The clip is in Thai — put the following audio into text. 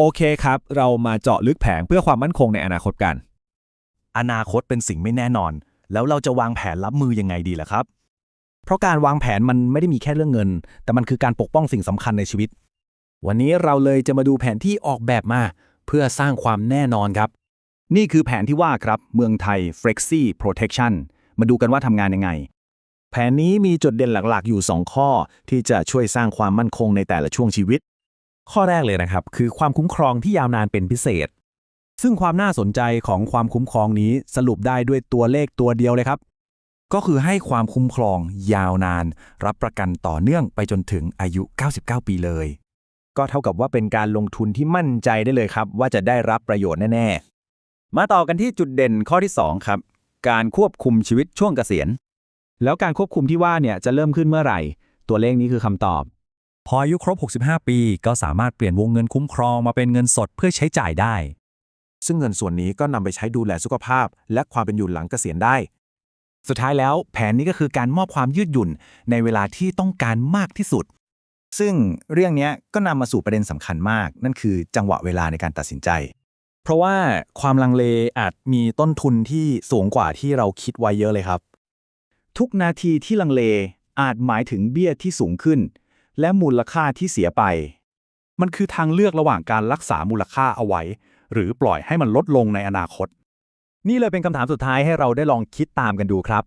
โอเคครับ เรามาเจาะลึกแผงเพื่อความมั่นคงในอนาคตกัน อนาคตเป็นสิ่งไม่แน่นอน แล้วเราจะวางแผนรับมือยังไงดีล่ะครับ เพราะการวางแผนมันไม่ได้มีแค่เรื่องเงิน แต่มันคือการปกป้องสิ่งสำคัญในชีวิต วันนี้เราเลยจะมาดูแผนที่ออกแบบมา เพื่อสร้างความแน่นอนครับ นี่คือแผนที่ว่าครับ เมืองไทย Flexi Protection มาดูกันว่าทำงานยังไง แผนนี้มีจุดเด่นหลักๆ อยู่ 2 ข้อ ที่จะช่วยสร้างความมั่นคงในแต่ละช่วงชีวิต ข้อแรกเลยนะครับ คือความคุ้มครองที่ยาวนานเป็นพิเศษ ซึ่งความน่าสนใจของความคุ้มครองนี้สรุปได้ด้วยตัวเลขตัวเดียวเลยครับ ก็คือให้ความคุ้มครองยาวนาน รับประกันต่อเนื่องไปจนถึงอายุ 99 ปีเลย ก็เท่ากับว่าเป็นการลงทุนที่มั่นใจได้เลยครับ ว่าจะได้รับประโยชน์แน่ๆ มาต่อกันที่จุดเด่นข้อที่ 2 ครับ การควบคุมชีวิตช่วงเกษียณ แล้วการควบคุมที่ว่าเนี่ยจะเริ่มขึ้นเมื่อไหร่ ตัวเลขนี้คือคำตอบ พออายุครบ 65 ปี ก็สามารถเปลี่ยนวงเงินคุ้มครองมาเป็นเงินสดเพื่อใช้จ่ายได้ ซึ่งเงินส่วนนี้ก็นำไปใช้ดูแลสุขภาพ และความเป็นอยู่หลังเกษียณได้ สุดท้ายแล้ว แผนนี้ก็คือการมอบความยืดหยุ่นในเวลาที่ต้องการมากที่สุด ซึ่งเรื่องเนี้ยก็นำมาสู่ประเด็นสำคัญมาก นั่นคือจังหวะเวลาในการตัดสินใจ เพราะว่าความลังเลอาจมีต้นทุนที่สูงกว่าที่เราคิดไว้เยอะเลยครับ ทุกนาทีที่ลังเลอาจหมายถึงเบี้ยที่สูงขึ้น และมูลค่าที่เสียไป มันคือทางเลือกระหว่างการรักษามูลค่าเอาไว้ หรือปล่อยให้มันลดลงในอนาคต นี่เลยเป็นคำถามสุดท้ายให้เราได้ลองคิดตามกันดูครับ